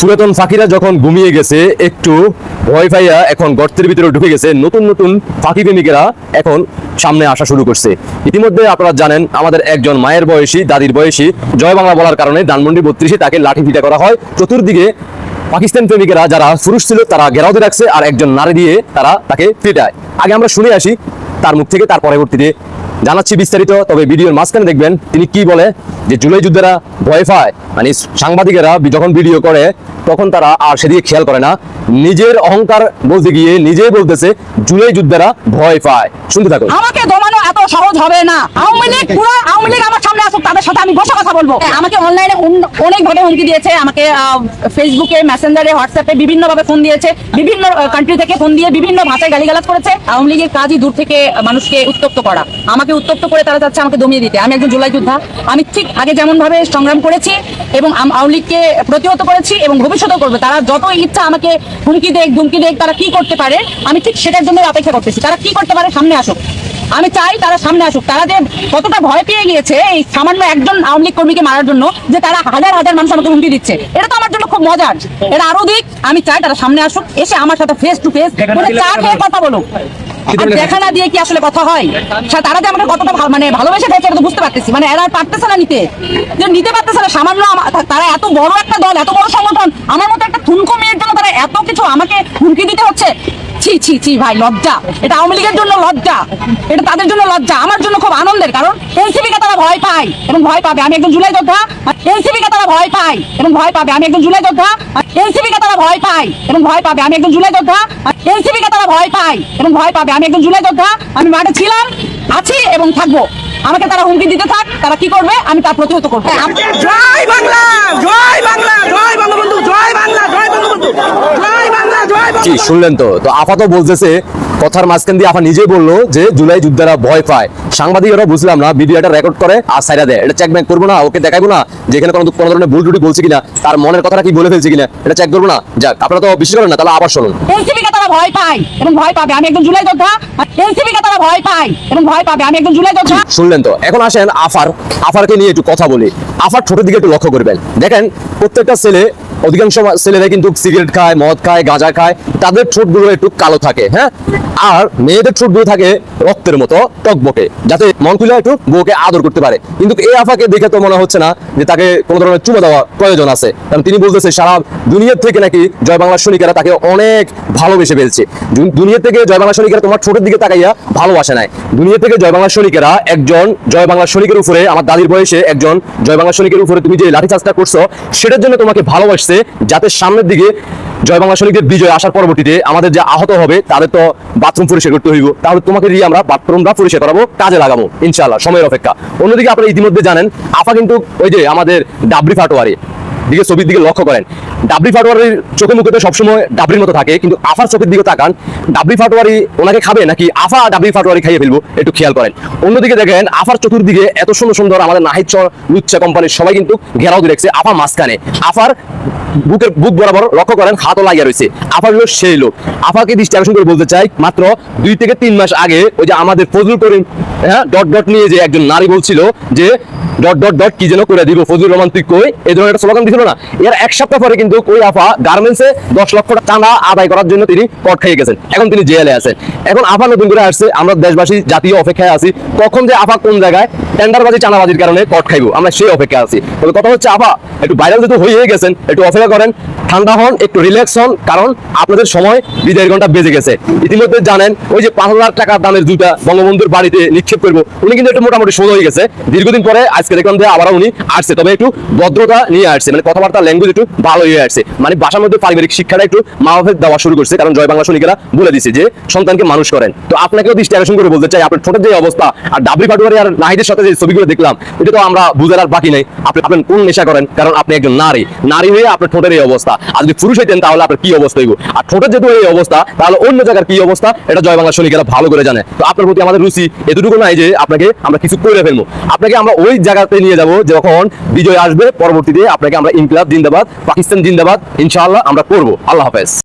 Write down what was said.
পুরাতন ফাঁকিরা যখন ঘুমিয়ে গেছে, একটু ভয় এখন গর্তের ভিতরে ঢুকে গেছে। নতুন নতুন ফাঁকি প্রেমিকেরা এখন সামনে আসা শুরু করছে। ইতিমধ্যে আপনারা জানেন, আমাদের একজন মায়ের বয়সী, দাদির বয়সী, জয় বাংলা বলার কারণে ধানমন্ডি বত্রিশে তাকে লাঠি পিটা করা হয়। চতুর্দিকে পাকিস্তান প্রেমিকেরা, যারা পুরুষ ছিল, তারা ঘেরাও দিয়ে রাখছে আর একজন নারী দিয়ে তারা তাকে পিটায় আগে আমরা শুনে আসি, তার মুখ থেকে, তার পরবর্তীতে জানাচ্ছি বিস্তারিত, তবে ভিডিওর মাঝখানে দেখবেন তিনি কি বলে যে জুলাই যুদ্ধেরা ভয় পায়। মানে সাংবাদিকেরা যখন ভিডিও করে তখন তারা আর সেদিকে খেয়াল করে না। নিজের অহংকার বলতে গিয়ে নিজেই বলতেছে, জুলাই যুদ্ধেরা ভয় পায়। শুনতে থাকুন। আমাকে দমানো এত সহজ হবে না। আওয়ামী লীগ পুরো, আওয়ামী লীগ আমার সামনে আসুক, তাদের সাথে আমি বসে কথা বলব। আমাকে অনলাইনে অনেক ভাবে হুমকি দিয়েছে। আমাকে ফেসবুকে মেসেঞ্জারে হোয়াটসঅ্যাপে বিভিন্ন ভাবে ফোন দিয়েছে। বিভিন্ন কান্ট্রি থেকে ফোন দিয়ে বিভিন্ন ভাষায় গালিগালাজ করেছে। আওয়ামী লীগের কাজই দূর থেকে মানুষকে উত্তপ্ত করা। আমাকে উত্তপ্ত করে তারা চাচ্ছে আমাকে দমিয়ে দিতে। আমি একজন জুলাই যোদ্ধা। আমি ঠিক আগে যেমন ভাবে সংগ্রাম করেছি এবং আওয়ামী লীগকে প্রতিহত করেছি এবং ভবিষ্যতেও করবে। তারা যত ইচ্ছা আমাকে হুমকি দেখ ধুমকি দেখ তারা কি করতে পারে আমি ঠিক সেটার জন্য অপেক্ষা করতেছি। তারা কি করতে পারে সামনে আসুক। আমি চাই তারা সামনে আসুক। তারা যে কতটা ভয় পেয়ে গিয়েছে এই সামান্য একজন আওয়ামী লীগ কর্মীকে মারার জন্য যে তারা হাজার হাজার মানুষ আমাকে হুমকি দিচ্ছে এটা তো আমার জন্য খুব মজার। এটা আরও দিক আমি চাই তারা সামনে আসুক এসে আমার সাথে ফেস টু ফেস চা খেয়ে কথা বলুক। দেখা না দিয়ে কি আসলে কথা হয়? তারা যে আমাকে কতটা মানে ভালোবেসে ফেলছে এটা তো বুঝতে পারতেছি। মানে এরা পারতেছে না নিতে। যে নিতে পারতেছে না সামান্য তারা এত বড় একটা দল এত বড় সংগঠন আমার মতো একটা থুনকো মেয়ের জন্য তারা এত কিছু আমাকে হুমকি দিতে হচ্ছে? ছি ছি ছি, ভাই, লজ্জা। এটা আওয়ামী লীগের জন্য লজ্জা। এটা তাদের জন্য লজ্জা, আমার জন্য খুব আনন্দের, কারণ এনসিপি কে তারা ভয় পায় এবং ভয় পাবে। আমি একজন জুলাই যোদ্ধা এনসিপি কে তারা ভয় পায় এবং ভয় পাবে। আমি একজন জুলাই যোদ্ধা এনসিপি কে তারা ভয় পায় এবং ভয় পাবে। আমি একজন জুলাই যোদ্ধা এনসিপি কে তারা ভয় পায় এবং ভয় পাবে। আমি একজন জুলাই যোদ্ধা, আমি মাঠে ছিলাম, আছি এবং থাকব। আমাকে তারা হুমকি দিতে থাক, তারা কি করবে? আমি তার প্রতিহত করব। জয় বাংলা জয় বাংলা জয় বঙ্গবন্ধু জয় বাংলা জয় বঙ্গবন্ধু জয় কি শুনলেন তো। তো আফা তো বলতেছে কথার মাঝখান দিয়ে আফা নিজেই বলল যে জুলাই যুদ্ধেরা ভয় পায়। সাংবাদিকরা বুঝলাম না ভিডিওটা রেকর্ড করে আর সাইডা দেয়। এটা চেক ব্যাক করব না ওকে দেখাবো না যেখানে কোনো কোনো ধরনের ভুল টুটি বলছে কিনা তার মনের কথাটা কি বলে ফেলছে কিনা এটা চেক করব না। যাক আপনারা তো বিশ্বাস করেন না তাহলে আবার শুনুন। তারা ভয় পায় এবং ভয় পাবে। আমি একজন জুলাই যোদ্ধা তারা ভয় পায় এবং ভয় পাবে। আমি একজন জুলাই যোদ্ধা। শুনলেন তো। এখন আসেন আফার আফারকে নিয়ে একটু কথা বলি। আফার ছোট দিকে একটু লক্ষ্য করবেন। দেখেন প্রত্যেকটা ছেলে অধিকাংশ ছেলেরা কিন্তু সিগারেট খায়, মদ খায়, গাঁজা খায়। তাদের ঠোঁটগুলো একটু কালো থাকে হ্যাঁ? আর মেয়েদের ঠোঁটগুলো থাকে রক্তের মতো টকবকে, যাতে মন খুলে একটু বউকে আদর করতে পারে। কিন্তু এই আফাকে দেখে তো মনে হচ্ছে না যে তাকে কোনো ধরনের চুমা দেওয়া প্রয়োজন আছে। কারণ তিনি বলতেছে, সারা দুনিয়ার থেকে নাকি জয় বাংলা সৈনিকেরা তাকে অনেক ভালোবেসে ফেলছে। দুনিয়া থেকে জয় বাংলা সৈনিকেরা তোমার ছোটের দিকে তাকাইয়া ভালোবাসে নাই। দুনিয়া থেকে জয় বাংলা সৈনিকেরা একজন জয় বাংলা সৈনিকের উপরে, আমার দাদির বয়সে একজন জয় বাংলা সৈনিকের উপরে তুমি যে লাঠিচার্জটা করছ, সেটার জন্য তোমাকে ভালোবাসছে, যাতে সামনের দিকে জয় বাংলা সৈনিকদের বিজয় আসার পরবর্তীতে আমাদের যে আহত হবে, তাদের তো বাথরুম পরিষ্কার করতে হইব। তাহলে তোমাকে দিয়ে আমরা বাথরুমটা পরিষ্কার করাবো, কাজে লাগাবো ইনশাল্লাহ সময়ের অপেক্ষা। অন্যদিকে আপনারা ইতিমধ্যে জানেন, আফা কিন্তু ওই যে আমাদের ডাবরি ফাটোয়ারি। দিকে ছবির দিকে লক্ষ্য করেন। ডাবরি ফাটোয়ারির চোখে মুখে তো সবসময় ডাবরির মতো থাকে, কিন্তু আফার চোখের দিকে তাকান, ডাবরি ফাটোয়ারি ওনাকে খাবে নাকি আফা ডাবরি ফাটোয়ারি খাইয়ে ফেলব? একটু খেয়াল করেন। অন্যদিকে দেখেন, আফার চতুর্দিকে এত সুন্দর সুন্দর আমাদের নাহিদ চর লুচ্চা কোম্পানির সবাই কিন্তু ঘেরাও দিয়ে রেখেছে আফা মাঝখানে। আফার বুকের বুক বরাবর লক্ষ্য করেন, হাতও লাগিয়ে রয়েছে। আফার হলো সেই লোক। আফাকে দৃষ্টি আকর্ষণ করে বলতে চাই, মাত্র দুই থেকে তিন মাস আগে ওই যে আমাদের ফজলুল করিম হ্যাঁ ডট ডট নিয়ে যে একজন নারী বলছিল যে ডট ডট ডট, কি যেন করে দিব ফজুর রহমান তুই কই। এই ধরনের একটা স্লোগান দিছিল না? এর এক সপ্তাহ পরে কিন্তু কই আফা গার্মেন্টসে দশ লক্ষ টাকা টানা আদায় করার জন্য তিনি কট খেয়ে গেছেন। এখন তিনি জেলে আছেন। এখন আফা নতুন করে আসছে। আমরা দেশবাসী জাতীয় অপেক্ষায় আছি। কখন যে আফা কোন জায়গায় টেন্ডারবাজি, চাঁদাবাজির কারণে কট খাইবো। আমরা সেই অপেক্ষায় আছি। তবে কথা হচ্ছে আফা একটু ভাইরাল যেহেতু হয়ে গেছেন, একটু অপেক্ষা করেন। ঠান্ডা হন, একটু রিল্যাক্স হন, কারণ আপনাদের সময় বিদায়ের ঘণ্টা বেজে গেছে। ইতিমধ্যে জানেন, ওই যে পাঁচ হাজার টাকা দামের জুতা বঙ্গবন্ধুর বাড়িতে নিক্ষেপ করব। উনি কিন্তু একটু মোটামুটি সোজা হয়ে গেছে। দীর্ঘদিন পরে আজকে দেখলাম যে আবার উনি আসছে। তবে একটু ভদ্রতা নিয়ে আসছে। মানে কথাবার্তা ল্যাঙ্গুয়েজ একটু ভালো হয়ে আসছে। মানে বাসার মধ্যে পারিবারিক শিক্ষাটা একটু মা বাপের দেওয়া শুরু করছে। কারণ জয় বাংলা সৈনিকেরা বলে দিছে যে, সন্তানকে মানুষ করেন। তো আপনাকেও দৃষ্টি আকর্ষণ করে বলতে চাই, আপনার ছোটের যে অবস্থা, আর ডাবলি পাটুয়ারি আর নাহিদের সাথে যে ছবিগুলো দেখলাম, এটা তো আমরা বুঝার আর বাকি নেই। আপনি আপনি কোন নেশা করেন? কারণ আপনি একজন নারী। নারী হয়ে আপনার ঠোঁটের এই অবস্থা। আর যদি পুরুষ হইতেন, তাহলে আপনার কি অবস্থা হইব? আর ঠোঁটের যেহেতু এই অবস্থা, তাহলে অন্য জায়গার কি অবস্থা? এটা জয় বাংলা সৈনিকেরা ভালো করে জানে। তো আপনার প্রতি আমাদের রুচি এতটুকু নাই যে আপনাকে আমরা কিছু করে ফেলব। আপনাকে আমরা ওই জায়গাতে নিয়ে যাব যখন বিজয় আসবে। পরবর্তীতে আপনাকে আমরা ইনকিলাব, জিন্দাবাদ, পাকিস্তান, জিন্দাবাদ, ইনশাআল্লাহ আমরা করব। আল্লাহ হাফেজ।